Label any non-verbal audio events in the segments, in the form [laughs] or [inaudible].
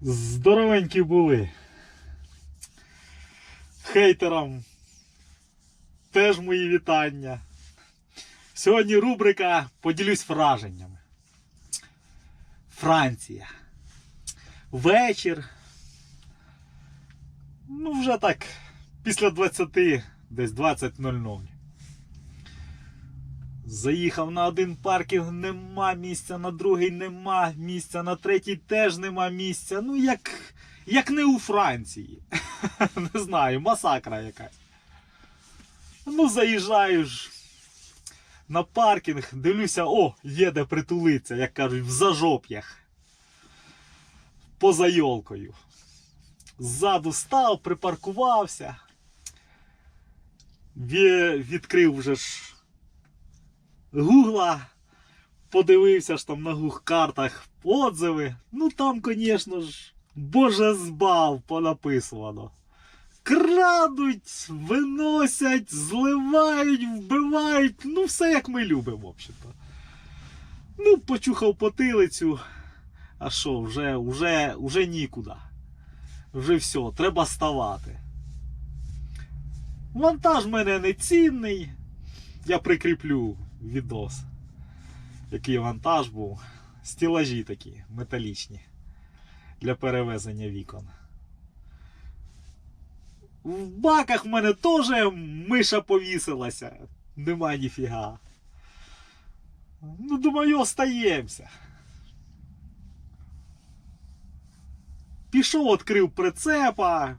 Здоровенькі були. Хейтерам теж мої вітання. Сьогодні рубрика Поділюсь враженнями. Франція. Вечір. Ну, вже так, після 20, десь 20.00. Заїхав на один паркінг, нема місця, на другий нема місця, на третій теж нема місця. Ну, як, як не у Франції. [laughs] Не знаю, масакра якась. Ну, заїжджаю ж на паркінг, дивлюся, о, є де притулитися, як кажуть, в зажоп'ях. Поза йолкою. Ззаду став, припаркувався. Ві- Відкрив вже ж Гугла, подивився ж там на гуг-картах отзиви. Ну там, звісно ж, боже збав понаписано. Крадуть, виносять, зливають, вбивають. Ну, все як ми любимо, взагалі. Ну, почухав потилицю. А що, вже, вже, вже нікуди. Вже все, треба ставати. Вантаж в мене не цінний. Я прикріплю відос. Який вантаж був. Стілажі такі металічні для перевезення вікон. В баках в мене теж миша повісилася. Нема ніфіга. Ну, думаю, остаємося. Пішов, відкрив прицепа.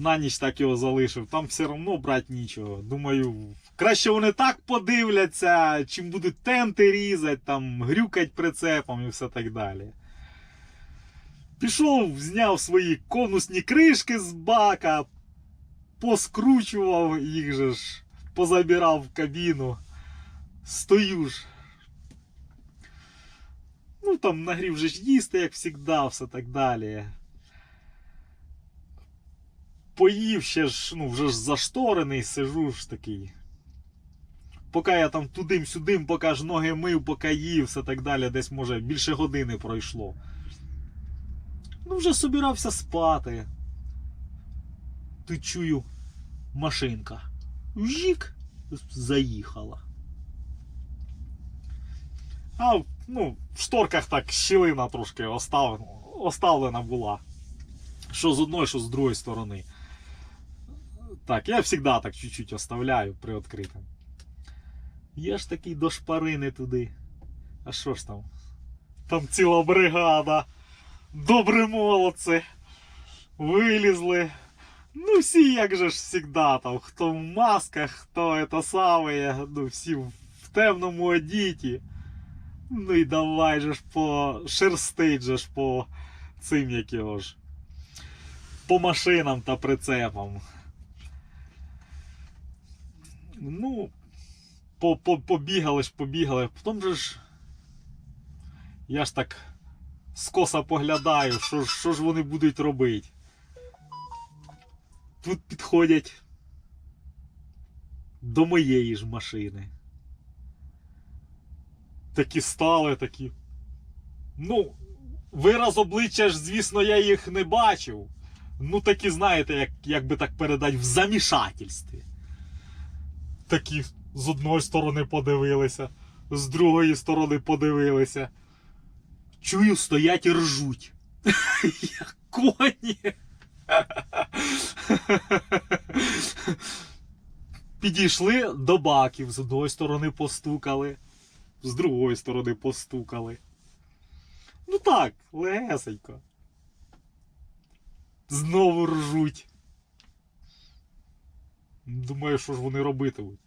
На ніч так його залишив, там все одно брати нічого. Думаю, краще вони так подивляться, чим будуть тенти різати, там, грюкать прицепом і все так далі. Пішов, зняв свої конусні кришки з бака, поскручував їх же ж, позабирав в кабіну. Стою ж. Ну там нагрів же ж їсти, як завжди, все так далі. Поїв ще ж, ну вже ж зашторений, сижу ж такий. Поки я там тудим-сюдим, поки ж ноги мив, поки їв, все так далі, десь може більше години пройшло. Ну, вже собирався спати. Ти чую, машинка. Жік заїхала. А, ну, в шторках так щілина трошки остав, оставлена була. Що з одної, що з другої сторони. Так, я завжди так чуть-чуть оставляю при відкритому. Є ж такий до шпарини туди. А що ж там? Там ціла бригада. Добре молодці. Вилізли. Ну, всі, як же ж завжди, там, хто в масках, хто це саме, ну, всі в темному одіті. Ну і давай же ж по шерстить же ж по цим як його ж. По машинам та прицепам. Ну, по, по, побігали ж, побігали. Потім же ж. Я ж так скоса поглядаю, що, що ж вони будуть робити. Тут підходять до моєї ж машини. Такі стали, такі. Ну, вираз обличчя ж, звісно, я їх не бачив. Ну, такі, знаєте, як, як би так передати, в замішательстві. Такі з одної сторони подивилися, з другої сторони подивилися. Чую, стоять і ржуть. [laughs] Як коні. [laughs] Підійшли до баків, з одної сторони постукали, з другої сторони постукали. Ну так, легесенько. Знову ржуть. Думаю, що ж вони робитимуть.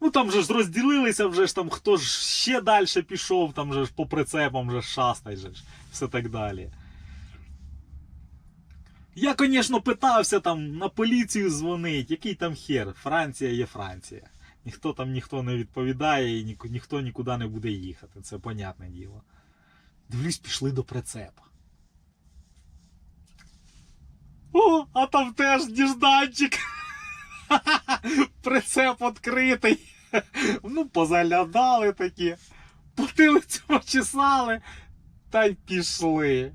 Ну там же ж розділилися, вже ж там хто ж ще далі пішов, там же ж по прицепам вже шастай же ж, все так далі. Я, звісно, питався там на поліцію дзвонить, який там хер, Франція є Франція. Ніхто там ніхто не відповідає і ні, ніхто нікуди не буде їхати, це понятне діло. Дивлюсь, пішли до прицепа. О, а там теж діжданчик. Прицеп відкритий. Ну, позаглядали такі. Потилицю почесали. та й пішли.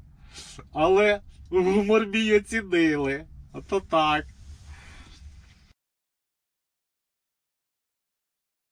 Але гумор мій оцінили. Ото так.